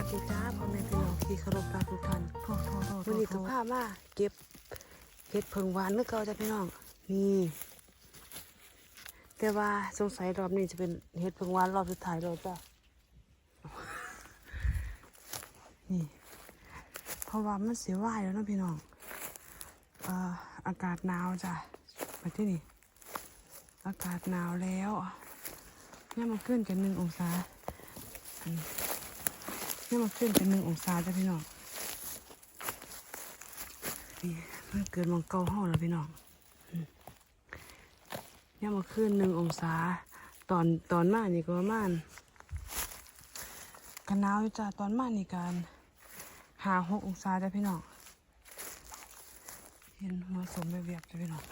วัสดีจ้าพ่อแม่พี่น้องที่เคารพรักทุกท่านวันนี้ก็พามาเก็บเห็ดเพิงหวานเมื่อเก่าจ้าพี่น้องนี่แต่ว่าสงสัยรอบนี้จะเป็นเห็ดเพิงหวานรอบสุดท้ายแล้วจ้านี่เพราะว่ามันเสียว่ายแล้วนะพี่น้องอ่ออากาศหนาวจ้ะมาที่นี่ อากาศหนาวแล้วเนี่ยมันขึ้นกันหนึ่งองศาอันนี้ นี่มันขึ้นกันหนึ่งองศาจ้ะพี่น้องนี่มันเกิดมองเกาห้องแล้วพี่น้องเนี่ยมาขึ้นหนึ่งองศา ตอนตอนมานี่ก็ประมาณกันหนาวยู่จ้ะตอนมานี่กันหาหกองศาจ้ะพี่น้องเห็นหัวสมไปเบียบจ้ะพี่น้อง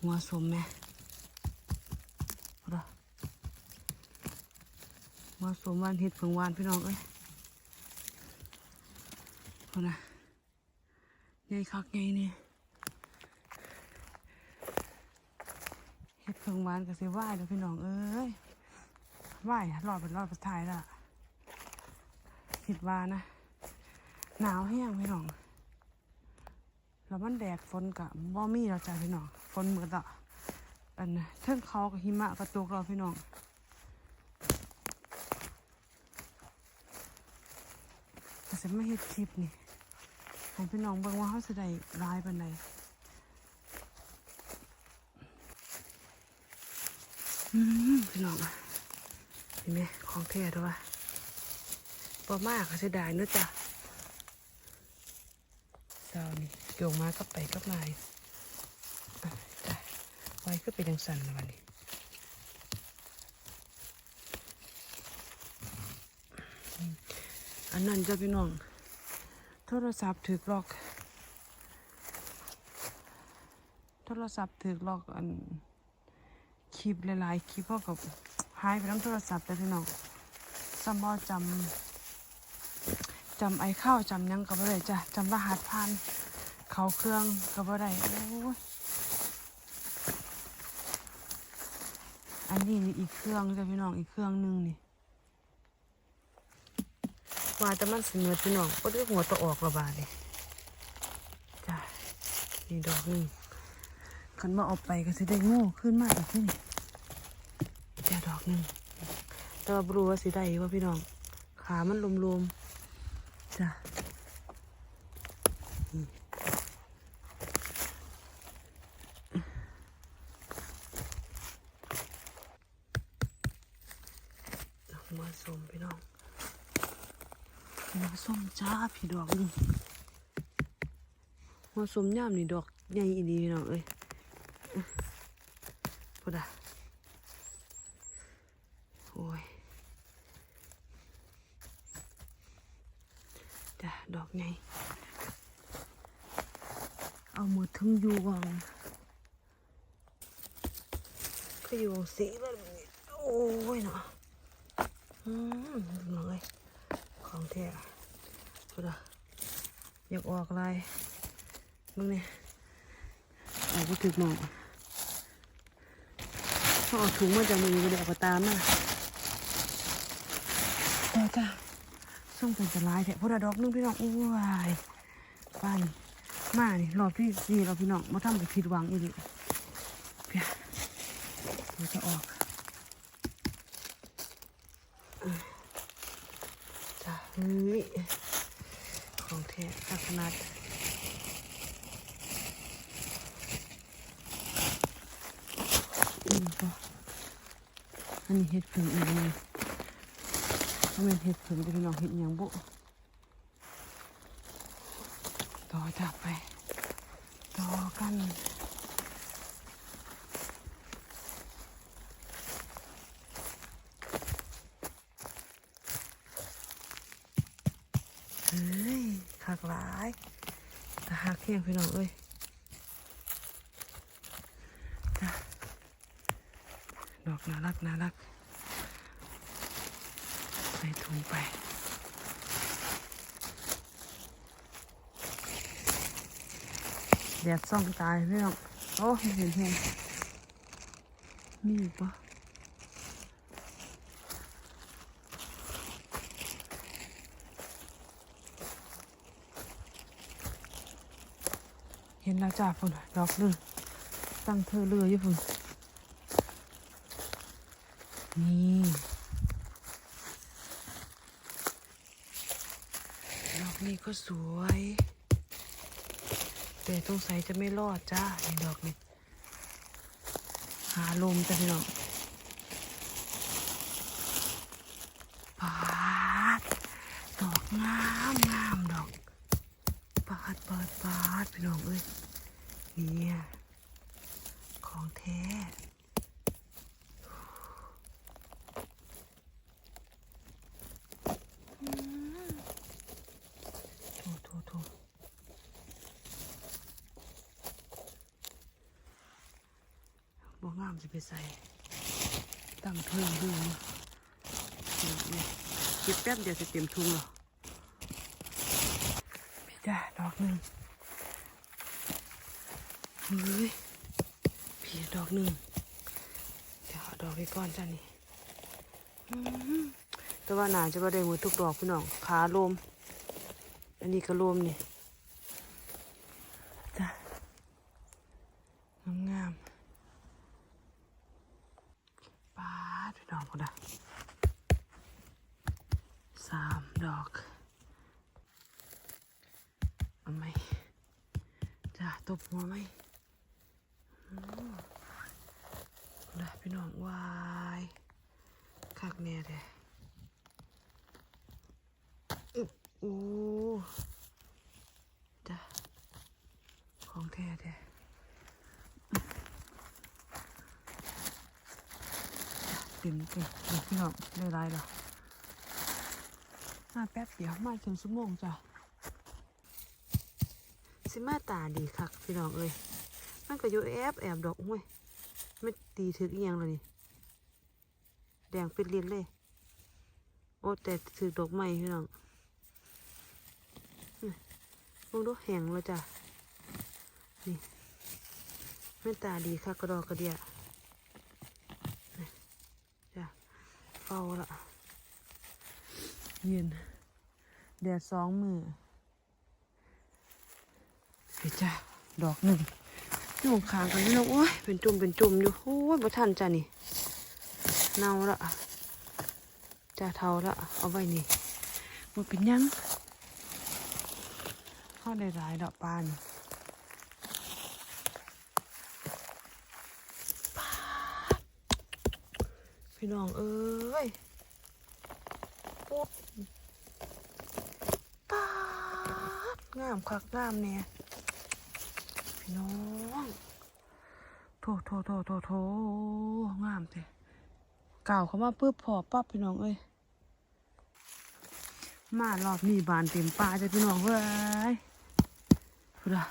หัวสมแม่รอ หัวสมวานเห็ดเผงวานพี่น้องเอ้ยเอานะใหญ่คักใหญ่นี่เฮ็ดเพิ่งวานก็สิไหว้เด้อพี่น้องเอ้ยไหว้รอดเป็นรอดสุดท้ายและคิดว่านะ หนาวแห้งพี่น้องแล้วมันแดดฝนกะบ่มีแล้วจ้ะพี่น้องฝนหมดละอันเทิงเขากับหิมะกระตกเราพี่น้อง ก็สิไม่เฮ็ดคลิปนี่ให้พี่น้องเบิ่งว่าเขาสิได้ร้ายปานใดอืมพี่น้องอะเห็นไหมของแท้ด้วยวะบ่มากเสียดายเนอะจ้ะเศร้านี่โยงมาก็ไปก็มาอยู่อะจ้ะไว้ก็เป็นยังสั่นละวันนี้อืม อันนั้นจ้ะพี่น้อง โทรศัพท์ถือล็อก โทรศัพท์ถือล็อกอันคลิปหลายๆคลิปพราะกับหายไปน้ำโทรศัพท์แต่พี่น้องสมอจำจำไอ้ข้าวจำยังกับอะไรจ้ะจำรหัสผ่านเขาเครื่องกับอะไรโอ้ยอันนี้อีกเครื่องจ้ะพี่น้องอีกเครื่องหนึงนี่ ว่าแต่มันสิเนือพี่น้องก็ได้หัวตะออกระบาดเลยจ้านี่ดอกหนึงคันมาเอาไปก็สิได้โง่ขึ้นมากอีกขึ้นจ้าดอกหนึ่งแต่ว่าบรูว่าสิได้ว่าพี่น้องขามันลมๆจ้านี่ดอกมาสมพี่น้อง หัวส้มจ้า พี่ดอกนึงหัวสมย่ามนี่ดอกใหญ่อีดีพี่น้องเอ้ยพุดอะโอ้ยจ้ะดอกใหญ่เอามือถึงอยู่ก่อนก็อยู่สีแบบนี้โอ้ยเนาะอืมพี่น้องเอ้ยของแท้ พุดอะอยากออกอะไรมึงเนี่ยออกไปถึกหมองต้องเอาถุงมาจากมือก็เดี๋ยวเอาไปตามมาต่อจ้าส่งเป็นจะลายแท้พุดอะดอกนึงพี่น้องอ้วยป้านี่มานี่รอบที่สี่เราพี่น้องมาทำกับผิดหวังอีกเพียเดี๋ยวจะออกจ้ะเฮ้ย ของแท้ขนาดอันนี้เห็ดผึ่งอีกเลยถ้าเป็นเห็ดผึ่งจะเป็นน้องเห็ดยังบุต่อจากไป ต่อกันเฮ้ยขากหลายแต่ หากเที่ยงพี่น้องเอ้ยดอกน่ารักน่ารักใส่ถุงไปแดดส่องตายพี่น้องโอ้ไม่เห็นเห็นมีอีกปะ เห็นแล้วจ้าพุ่นดอกหนึงตั้งเธอเรืออยู่พุ่นนี่ดอกนี้ก็สวย แต่สงสัยจะไม่รอดจ้าในดอกนี้หาลมจ้ะพี่น้องปาด ดอกงามงามดอก ปาดปาดปาพี่น้องเอ้ยเนี่ยของแท้อืมโถโถโถบ่งามสิไปใส่ ตั้งเพิ่มดูนี่นี่เก็บแป๊บเดียวจะเต็มทุ่งหรอพี่จ้าดอก หนึ่งเฮ้ยผีดอกหนึ่งเดี๋ยวเอาดอกไปก่อนจ้านี่อื้อหือแต่ว่าหนาจะบ่ได้หมดทุกดอกพี่น้องขาลมอันนี้ก็ลมนี่จ้างามๆ ปาดพี่น้องคนละสามดอก เอาไหมจ้าตบหัวไหมอืมนะพี่น้องวายคักแน่เลยอึ๊บโอ้จ้าของแท้แท้เต็มเต็มเดี๋ยวพี่น้องได้ไรหรอมาแป๊บเดียวมาถึงชั่วโมงจ้ะ สิมาตาดีคักพี่น้องเอ้ยมันก็อยู่แอบแอบดอกห้วยไม่ตีถึกอียงเลยนี่แดงเป็นเลียนเลย โอ้แต่ถือดอกไม้พี่น้องนี่มองดูแห้งแล้วจ้ะนี่ไม่ตาดีคักกระดอกกระเดียจ้ะเฝ้าละเย็นแดดสองมือ เดี๋ยวจ้ะดอกหนึ่งอยู่ข้างกันนี่เนะโอ้ยเป็นจุ่มเป็นจุ่มอยู่โอ้ยบ่ทันจ้ะนี่เน่าละจ้าเท่าละเอาไว้นี่มันเป็นยังเข้าได้หลายดอกปานพี่น้องเอ้ยปุ๊บปาดงามคักงามเนี่ย พี่น้องโถโถโถโถโถงามเตะก่าวเขามาปุ๊บพอปั๊บพี่น้องเอ้ยมารอบนี้บานเต็มป่าจ้ะพี่น้องเว้ยพูดอะ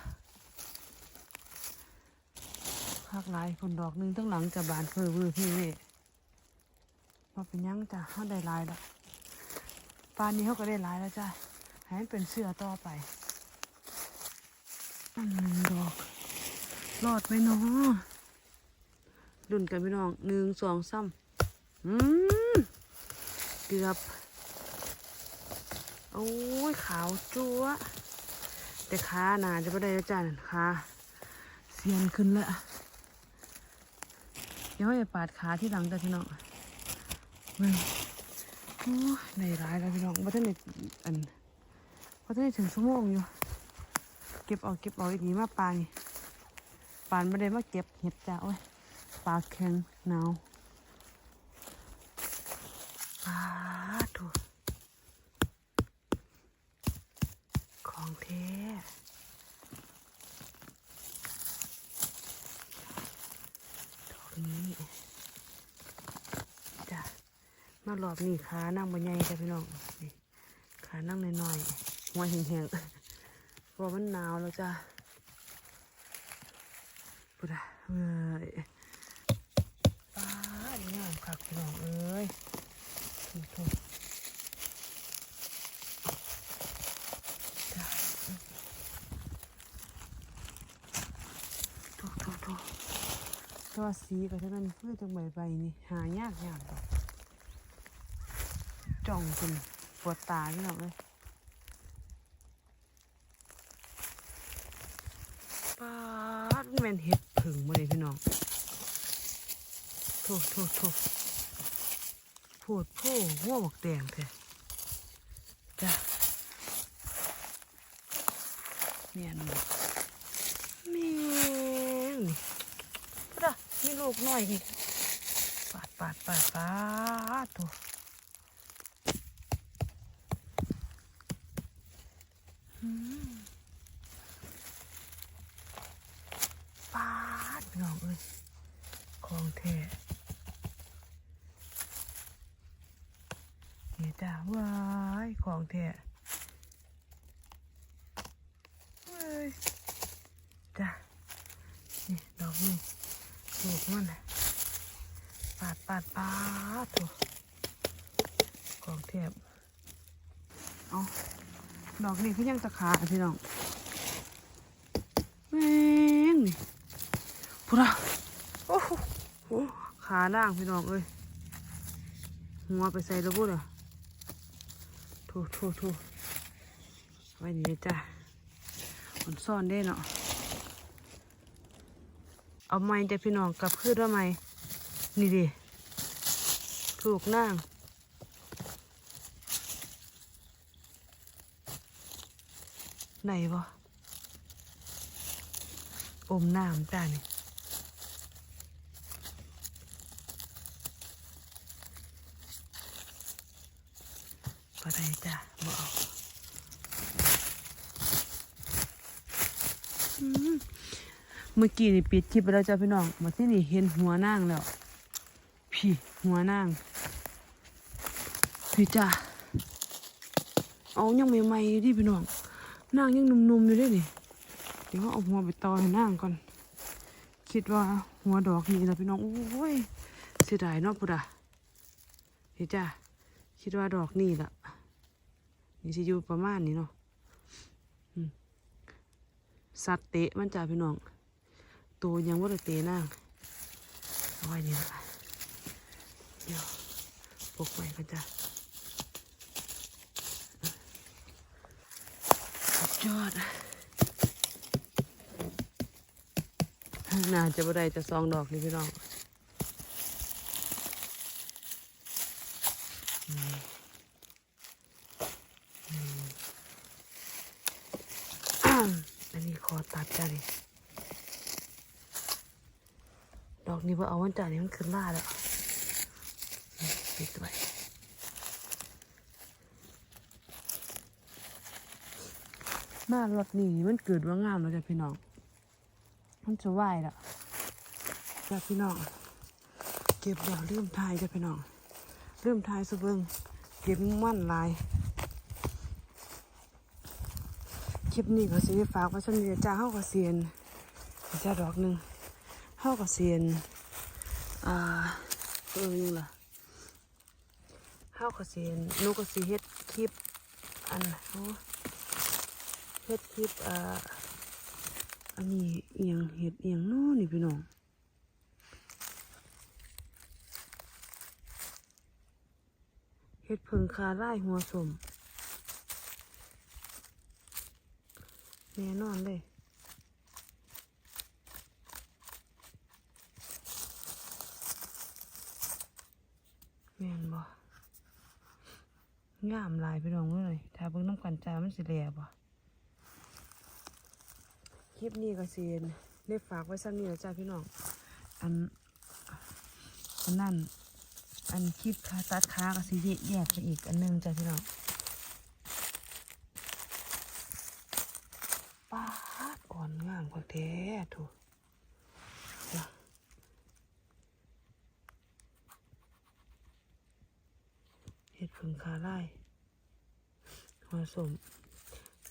คักหลายคนดอกนึงตั้งหลังจะบานเพื่อเพื่อพี่เว้มาเป็นยังจ้ะเขาได้ลายแล้วปานนี้เขาก็ได้ลายแล้วจ้ะให้มันเป็นเสื้อต่อไปอันหนึ่งดอก รอดไหมเนาะดุนกันพี่น้องหนึ่งสองสามอืมเกือบ โอ้ย ขาวจั๊วะแต่ขาหนาจะไม่ได้แล้วจ้ะขาเสียนขึ้นแล้วเดี๋ยวให้ปาดขาที่หลังจ้ะพี่น้องเว้ยโอ้ยในร้ายแล้วพี่น้องว่าท่านในอันว่าท่านถึงชั่วโมงอยู่ เก็บเอาเก็บเอาอีกนี้มาปลานี่ ปานไม่ได้มาเก็บเห็ดจ้าโอ้ยปลาแข็งหนาวปลาถูของแท้ดอกนี้จ้ะมารอบนี้ขานั่งบนใหญ่จ้ะพี่น้องนี่ขานั่งน้อยๆหัวแห้งๆเพราะมันหนาวแล้วจ้ะ ปุ๊ดอะเอ้ยป้าดีงามคักพี่น้องเอ้ยถูกถูกถูกถูกถูกตัวสีก็เท่านั้นเพื่อจังใบใบนี่หายากยากดอจ่องจนปวดตาพี่น้องเลยปาดมันแมนเห็ด ผึ่งมาเลยพี่น้องโถโถโถโพดโพหัวบอกแดงแท้จ้ะเมียนบ่แม่งนี่พุทธะมีลูกน้อยอีกปาดปาดปาดปาดโถอืม ปาดพี่น้องเอ้ยของแท้นี่จ้าว้ายของแท้เอ้ยจ้านี่ดอกนี่ลูก มันปาดปาดปาดโถูของแท้เอาดอกนี้คือยังตะขาดพี่น้องแม่งนี่พุทธะโอ้โหขาล่างพี่น้องเอ้ยหัวไปใส่ระบุดอะถูถูถูไว้นี่จ้ะมันซ่อนได้เนาะ เอาไม้จะพี่น้องกลับคืนว่าไม้นี่ดิถูกนั่งไหนบ่อมน้ำจ้านี่ก็ได้จ้ะบเอาอืม เมื่อกี้นี่ปิดคลิปไปแล้วจ้ะพี่น้องมาที่นี่เห็นหัวนางแล้ว พี่หัวนางพี่จ้ะเอายังใหม่ๆอยู่ดิพี่น้องนางยังหนุ่มๆอยู่ด้วยนี่เดี๋ยวเอาหัวไปต่อให้นางก่อน คิดว่าหัวดอกนี่นะพี่น้องโอ้ยเสียดายเนาะพุทธะพี่จ้ะคิดว่าดอกนี่ละนี่สิอยู่ประมาณนี้เนาะสัตว์เตะมันจ่าพี่น้อง ตัวยังว่าเตะนางเอาไว้นี่ละเดี๋ยวปกไว้กันจ้ะสุดยอดน่าจะบ่ได้จะซองดอกนี่พี่น้อง อันนี้คอตัดจ้ะนี่ ดอกนี้ว่าเอาวันจ่ายนี่มันขึ้นล่าแล้วปิดไว้มารถนี่มันเกิดว่างามแล้วจ้ะพี่น้อง มันจะไหวแล้วจ้ะพี่น้อง เก็บดอกเริ่มทายจ้ะพี่น้อง เริ่มทายสะเบิงเก็บมั่นลายคลิปนี้ก็สิได้ฝากไว้สำเร็จจ้าเฮาก็เซียนจ้าดอกหนึ่ง เฮาก็เซียนอ่าเออยังล่ะเฮาก็เซียนนูก็สิเฮ็ดคลิปอันโอ้เฮ็ดคลิปอ่าอันนี้เอียงเฮ็ดเอียงน้อนี่พี่น้องเฮ็ดเพิงคาไล่หัวสมแน่นอนเลย แม่นบ่ งามลายไปลองเลยถ้าเบิ่งน้ำกันจามันสิแหล่บ่คลิปนี้ก็สิได้ฝากไว้ซ้ำนี้แล้วจ้าพี่น้อง อัน อันนั่น อันคลิปขาตัดขาก็สิแยกไปอีกอันนึงจ้าพี่น้องป้าดอ่อนงามกว่าแท้ถูกจ้ะเห็ดผึ่งคาไล่หัวสม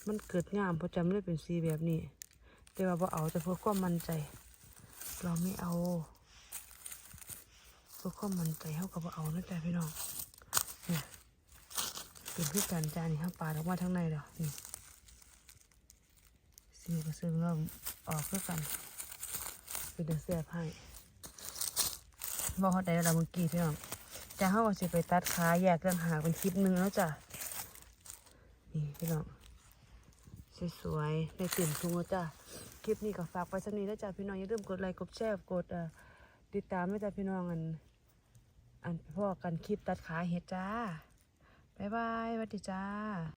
มันเกิดงามเพราะจำได้เป็นสีแบบนี้ แต่ว่าพอเอาแต่เพื่อความมั่นใจ เราไม่เอาเพื่อความมั่นใจเขาก็บ่เอานะจ๊ะพี่น้องเนี่ยเป็นพี่กันจานี่ข้างปลาออกมาทั้งในเด้อนี่สีก็ซึ่งเริ่มออกด้วยกัน เป็นเดือเสียบให้บอกเขาได้แล้วเมื่อกี้พี่น้อง จะเข้าว่าสิไปตัดขาแยกเรื่องหากเป็นคลิปหนึ่งแล้วจ้ะ นี่พี่น้องสวยๆได้เต็มทุงแล้วจ้ะ คลิปนี้ก็ฝากไปสนี้แล้วจ้ะพี่น้องอย่าลืมกดไลค์กดแชร์กดติดตามด้วยจ้ะพี่น้องอัน อันพ่อกันคลิปตัดขาเห็ดจ้า บ๊ายบายสวัสดีจ้า